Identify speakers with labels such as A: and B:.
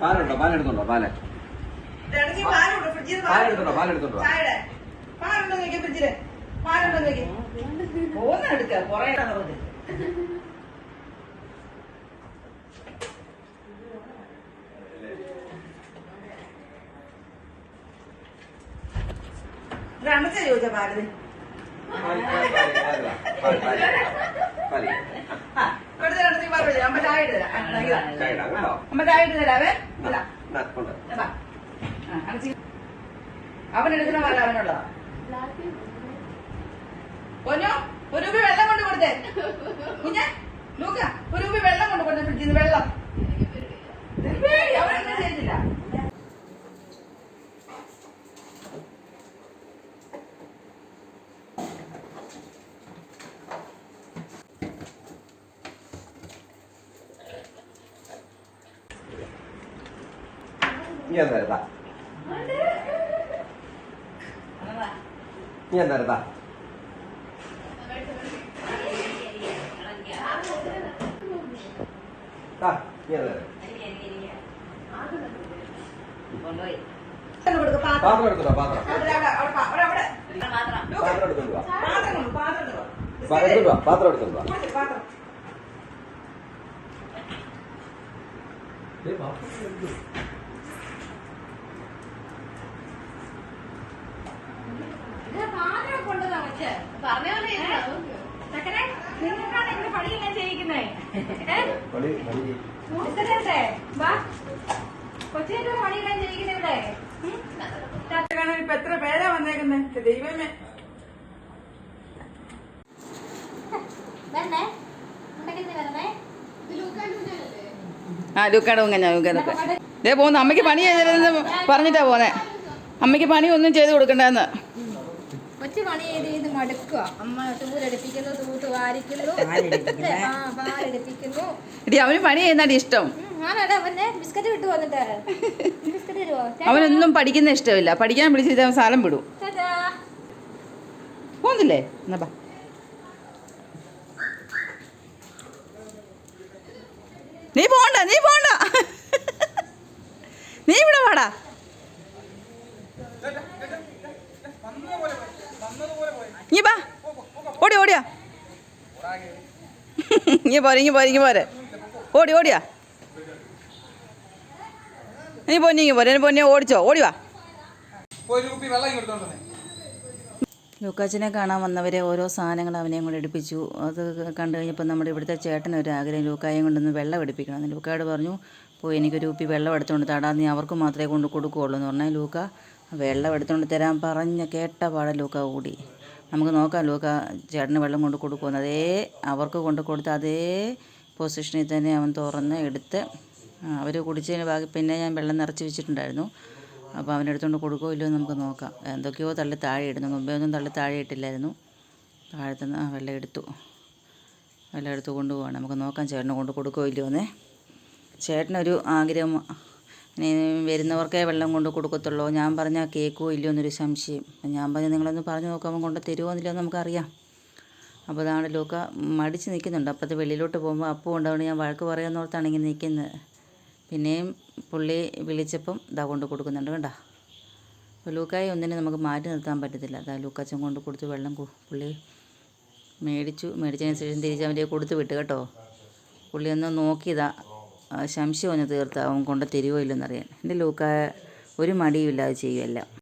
A: പാലുണ്ടോ. പാലെടുത്തുണ്ടോ?
B: പാൽ.
A: പാലെടുത്തുണ്ടോ? പാലെടുത്തുണ്ടോ?
B: പാലുണ്ടോ നോക്കിയ ഫ്രിഡ്ജിൽ. പാലുണ്ടോ നോക്കി പോന്ന എടുക്ക കൊറേ പറഞ്ഞത് അമ്മച്ച ചോദിച്ച
A: പാലിന് പാൽ,
B: പാൽ, പാൽ, പാൽ, പറഞ്ഞു അമ്മ ചായ ഇട്ട് തരാം? അമ്മ ചായ ഇട്ട് തരാവേ. അവൻ എടുക്കുന്ന അവനുള്ളതാ. പൊന്നോ ഒരു രൂപ വെള്ളം കൊണ്ട് കൊടുത്തേ. കുഞ്ഞെ ലൂക്ക ഒരു രൂപ വെള്ളം കൊണ്ട് കൊടുത്തേ ഫ്രിഡ്ജിൽ നിന്ന്. വെള്ളം.
A: നീ എടുത്താ നീ
B: കൊടുക്ക്, പാത്രം.
A: പാത്രം എടുത്തോ പാത്രം. പാത്രം എടുത്തോണ്ട് വാ
B: പാത്രം കൊണ്ട്, പാത്രം എടുത്തോ.
A: പാ- എടുത്തോണ്ട് വാ പാത്രം എടുത്തോണ്ട് വാ
B: കൊടുക്ക്, പാത്രം.
A: ദേ, പാത്രം എടുത്തു. പണി പണി ചെയ്യ്.
B: കാണാൻ ഇപ്പൊ എത്ര പേരാ വന്നേക്കുന്നത് ദൈവമേ.
C: ആ ലൂക്കാട് കുഞ്ഞ ലൂക്കാടൊക്കെ ദേ പോകുന്നു അമ്മയ്ക്ക് പണി ചെയ്തിരുന്നെന്ന് പറഞ്ഞിട്ടാ പോന്നെ. അമ്മയ്ക്ക് പണി ഒന്നും ചെയ്ത് കൊടുക്കണ്ടെന്ന്.
D: കൊച്ചു പണി ചെയ്ത് ചെയ്ത് മടുക്കുക അമ്മ തൂരെടുപ്പിക്കുന്നു തൂത്ത് വാരിക്കുന്നു. ആ പാലെടുപ്പിക്കുന്നു.
C: എടി അവന് പണി ചെയ്യുന്നതാണ് ഇഷ്ടം.
D: ആണോടാ അവന്റെ ബിസ്ക്കറ്റ് കിട്ടു വന്നിട്ട്. ബിസ്ക്കറ്റ് തരുവോ?
C: അവനൊന്നും പഠിക്കുന്ന ഇഷ്ടമില്ല. പഠിക്കാൻ വിളിച്ചിട്ട് അവൻ സ്ഥലം വിടും.
D: പോന്നില്ലേ?
C: പോകുന്നില്ലേ എന്നാ ബാ നീ പോണ്ട നീ പോണ്ട നീ ഇവിടെ വാടാ നീ ബാ. ഓടി ഓടിയാ. ഇങ്ങ പോരെ ഇങ്ങ പോരെ ഇങ്ങ പോരെ. ഓടി ഓടിയാ. നീ പൊന്നി ഇങ്ങ പോരെ. പൊന്നെ ഓടിച്ചോ. ഓടി വാ. ലൂക്കാച്ചനെ കാണാൻ വന്നവരെ ഓരോ സാധനങ്ങൾ അവനെയും കൊണ്ട് എടുപ്പിച്ചു. അത് കണ്ടു കഴിഞ്ഞപ്പോൾ നമ്മുടെ ഇവിടുത്തെ ചേട്ടന് ഒരു ആഗ്രഹം ലൂക്കായും കൊണ്ടൊന്ന് വെള്ളം എടുപ്പിക്കണം ലൂക്കായോട് പറഞ്ഞു പോയി എനിക്കൊരു കുപ്പി വെള്ളം എടുത്തുകൊണ്ട് തടാ. നീ അവർക്ക് മാത്രമേ കൊണ്ട് കൊടുക്കുകയുള്ളൂ എന്ന് പറഞ്ഞാൽ ലൂക്ക വെള്ളം എടുത്തുകൊണ്ട് തരാൻ പറഞ്ഞ കേട്ട പാടെ ലൂക്ക കൂടി നമുക്ക് നോക്കാം ലൂക്ക. ചേട്ടന് വെള്ളം കൊണ്ട് കൊടുക്കുമെന്ന് അതേ അവർക്ക് കൊണ്ട് കൊടുത്ത അതേ പൊസിഷനിൽ തന്നെ അവൻ തുറന്ന് എടുത്ത് അവർ കുടിച്ചതിന് ബാക്കി പിന്നെ ഞാൻ വെള്ളം നിറച്ച് വെച്ചിട്ടുണ്ടായിരുന്നു. അപ്പോൾ അവനെടുത്തുകൊണ്ട് കൊടുക്കുമോ ഇല്ലയോ നമുക്ക് നോക്കാം. എന്തൊക്കെയോ തള്ളി താഴെ ഇടുന്നു. മുമ്പേ ഒന്നും തള്ളി താഴെ ഇട്ടില്ലായിരുന്നു. താഴത്തുനിന്ന് ആ വെള്ളം എടുത്തു. വെള്ളം എടുത്ത് കൊണ്ടുപോകണം നമുക്ക് നോക്കാം ചേട്ടനെ കൊണ്ട് കൊടുക്കുമോ ഇല്ലയോ എന്നേ ചേട്ടനൊരു ആഗ്രഹം വരുന്നവർക്കേ വെള്ളം കൊണ്ട് കൊടുക്കത്തുള്ളൂ. ഞാൻ പറഞ്ഞാൽ കേൾക്കുമോ ഇല്ലയോ എന്നൊരു സംശയം. ഞാൻ പറഞ്ഞാൽ നിങ്ങളൊന്ന് പറഞ്ഞു നോക്കാം കൊണ്ട് തരുമോ എന്നില്ലയോ എന്ന് നമുക്കറിയാം. അപ്പോൾ അതാണ് ലൂക്ക മടിച്ച് നിൽക്കുന്നുണ്ട്. അപ്പോഴത്തെ വെളിയിലോട്ട് പോകുമ്പോൾ അപ്പം ഉണ്ടാവുകൊണ്ട് ഞാൻ വഴക്ക് പറയാമെന്നോർത്താണ് ഇങ്ങനെ നിൽക്കുന്നത്. പിന്നെയും പുള്ളി വിളിച്ചപ്പം ഇതാ കൊണ്ട് കൊടുക്കുന്നുണ്ട് കണ്ട. അപ്പോൾ ലൂക്കായി ഒന്നിനെ നമുക്ക് മാറ്റി നിർത്താൻ പറ്റത്തില്ല. അതാ ലൂക്കാച്ചൻ കൊണ്ട് കൊടുത്ത് വെള്ളം പുള്ളി മേടിച്ചു. മേടിച്ചതിന് ശേഷം തിരിച്ച് അവന്റെ കൊടുത്ത് വിട്ട് കേട്ടോ. പുള്ളി ഒന്ന് നോക്കിയതാ. സംശയം ഒന്ന് തീർത്ത് അവൻ കൊണ്ട് തരുമോ ഇല്ലെന്നറിയാൻ. എന്റെ ലൂക്ക ഒരു മടിയും ഇല്ലാതെ ചെയ്യുമല്ല